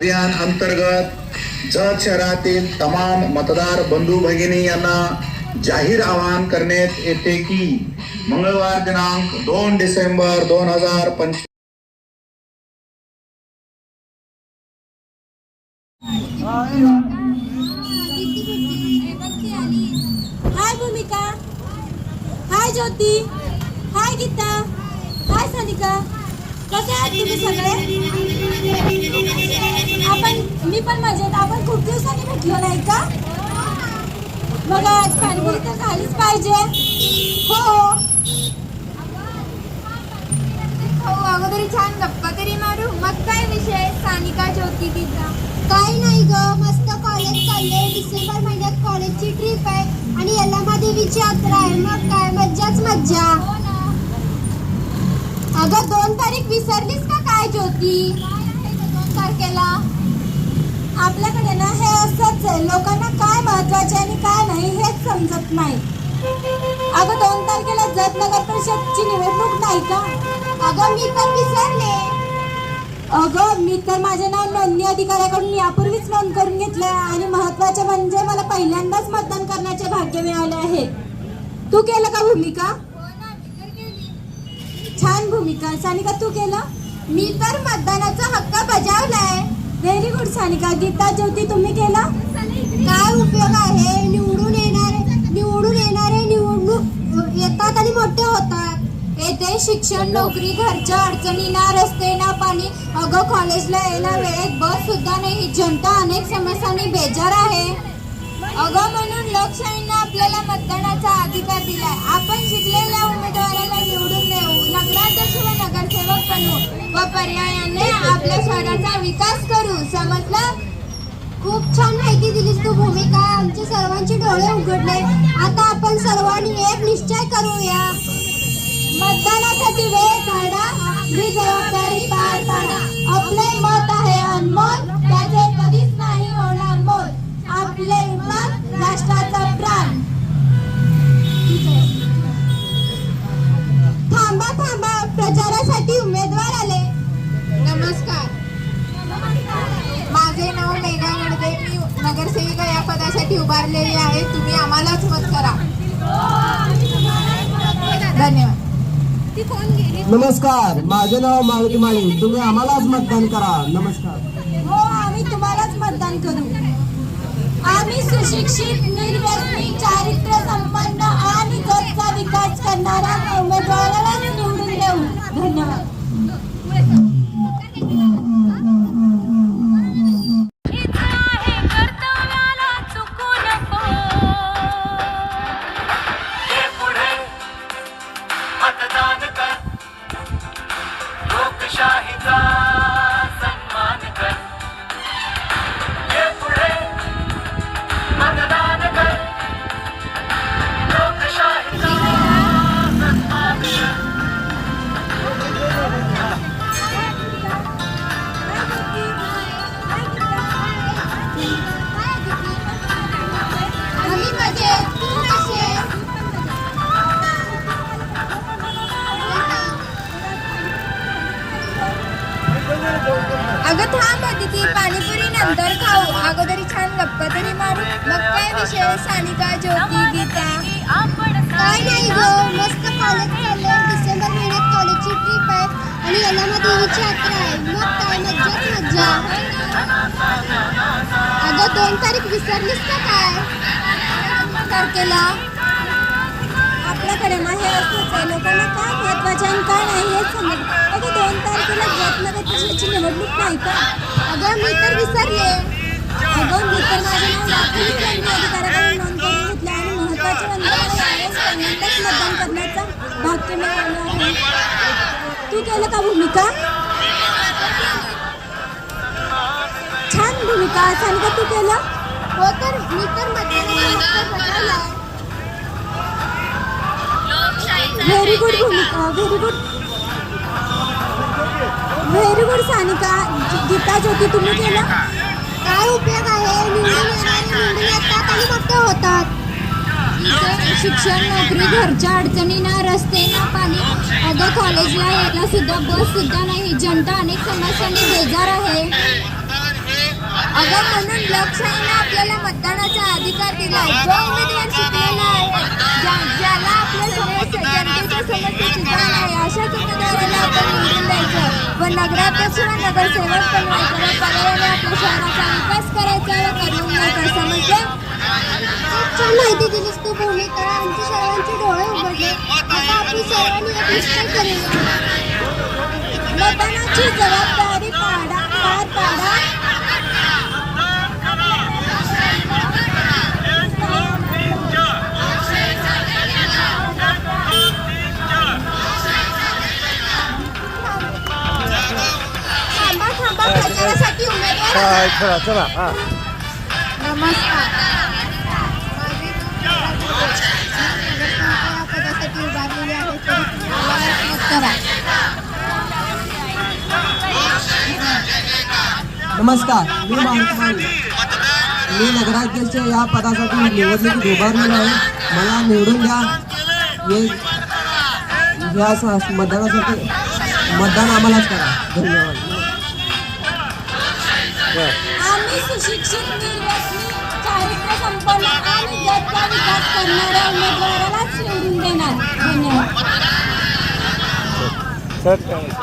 अभियान अंतर्गत जत शहरातील तमाम मतदार बंधू भगिनी यांना जाहीर आवाहन करण्यात येते की मंगळवार दिनांक दोन डिसेंबर दोन हजार पंचवीस हाय भूमिका हाय ज्योती हाय गीता हाय सनिका कसे आहात तुम्ही सगळे? आपण मी पण मजेत आपण खूप दिवसांनी भेटलो नाही का? मग आज पाणीपुरी तर झालीच पाहिजे. हो हो. अगोदरी छान गप्पा तरी मारू. मग काय विषय? सानिका ज्योती गीता काही नाही ग मस्त कॉलेज चालले डिसेंबर महिन्यात कॉलेजची ट्रिप आहे आणि यल्लामा देवीची यात्रा आहे. मग काय? मज्जाच मज्जा. अगं दोन तारीख विसरलीस का काय ज्योती? दोन तारखेला आपल्याकडे ना हे असंच आहे लोकांना काय महत्त्वाचे आणि काय नाही हेच समजत नाही. अगं दोन तारखेला जत नगर परिषदची निवडणूक नाही का? अगं मी पण विसरले. अगं मी तर माझे नाव नोंदणी अधिकाऱ्याकडून यापूर्वीच नोंद करून घेतलं आणि महत्त्वाचे म्हणजे मला पहिल्यांदाच मतदान करण्याचे भाग्य मिळाले आहे. तू केलं का भूमिका? छान भूमिका. सानिका तू केलं? मी तर मतदानाचा हक्क बजावलाय. Very good Sanika. Gita Jyoti तुम्ही केला? काय उपयोग आहे. निवडून येणारे निवडून येणारे निवडणूक येतात आणि मोठे होतात. येथे शिक्षण नोकरी घरच्या अडचणी ना रस्ते ना पाणी अगं कॉलेजला यायला वेळेत बस सुद्धा नाही. जनता अनेक समस्यांनी बेजार आहे. अगं म्हणून लोकशाहीनं आपल्याला मतदानाचा अधिकार दिलाय. आपण शिकलेल्या उमेदवाराला निवडून देऊ. नगराध्यक्ष व नगरसेवक बनवू व पर्यायाने आपल्या शहराचा विकास करू. समजलं? छान माहिती दिलीस तू भूमिका. आमचे सर्वांचे डोळे उघडले. आता आपण सर्वांनी एक निश्चय करूया. मतदानासाठी वेळ काढा. आपली जबाबदारी पार पाडा नगरसेविका या पदासाठी उभारलेली आहे. तुम्ही आम्हालाच मत करा. धन्यवाद. नमस्कार. माझे नाव मारुती माळी. तुम्ही आम्हालाच मतदान करा. नमस्कार. हो आम्ही तुम्हालाच मतदान करू. आम्ही सुशिक्षित निर्व्यसनी चारित्र्य संपन्न आणि गटचा विकास करणारा उमेदवाराला थांब पाणीपुरी नंतर खाऊ. अगोदरी छान गप्पा तरी मारू. मग काय विषय सानिका ज्योती गीता. काय नाही ग. मस्त कॉलेज चाललंय डिसेंबर महिन्यात कॉलेजची ट्रिप आहे. आणि यल्लामा देवीची यात्रा आहे. मग काय? मज्जाच मज्जा. अगं दोन तारीख विसरलीस का काय? तारखेला आपल्याकडे मग हे असंच आहे. लोकांना काय महत्त्वाचे आणि काय नाही हेच समजत. अगं दोन तारखेला जतनगर परिषदेची निवडणूक नाही का? अगं मी तर विसरले. अगं मी तर माझे नाव यापूर्वीच नोंदणी अधिकाऱ्याकडे नोंद करून घेतले आणि महत्त्वाचे म्हणजे यावेळेस पहिल्यांदाच मतदान करण्याचा भाग्य मिळालं आहे तू केलं का भूमिका छान भूमिका सानिका तू केलं हो तर मी तर very good Bhumika very good very good Sanika Geeta Jyoti तुम्ही केलं काय उपयोग आहे? निवडून येणारे निवडून येतात आणि मोठे होतात. शिक्षण नोकरी घरच्या अडचणी ना रस्ते ना पाणी. अगं कॉलेजला यायला सुद्धा बस सुद्धा नाही. जनता अनेक समस्यांनी बेजार आहे. अगं म्हणून लोकशाहीने आपल्याला मतदानाचा अधिकार दिलाय. जो उमेदवार शिकलेला आहे समस्येची जाण आहे अशाच उमेदवाराला आपण निवडून द्यायचं व नगराध्यक्ष व नगरसेवक बनवायचं व पर्यायाने आपल्या शहराचा विकास करायचा व करून घ्यायचा समजलं खूप छान माहिती दिलीस तू भूमिका आमचे सर्वांचे डोळे उघडले आता आपण सर्वांनी एक निश्चय करूया चला चला हा नमस्कार पदासाठी उभारलेले आहे नमस्कार मी माहिती माळी मी नगराध्यक्ष या पदासाठी निवडणूक उभारलेलो आहे. मला निवडून द्या. हे या मतदानासाठी मतदान आम्हालाच करा. धन्यवाद. आम्ही सुशिक्षित निर्व्यसनी चारित्र्य संपन्न आणि जगचा विकास करणाऱ्या उमेदवारालाच निवडून देणार. धन्यवाद.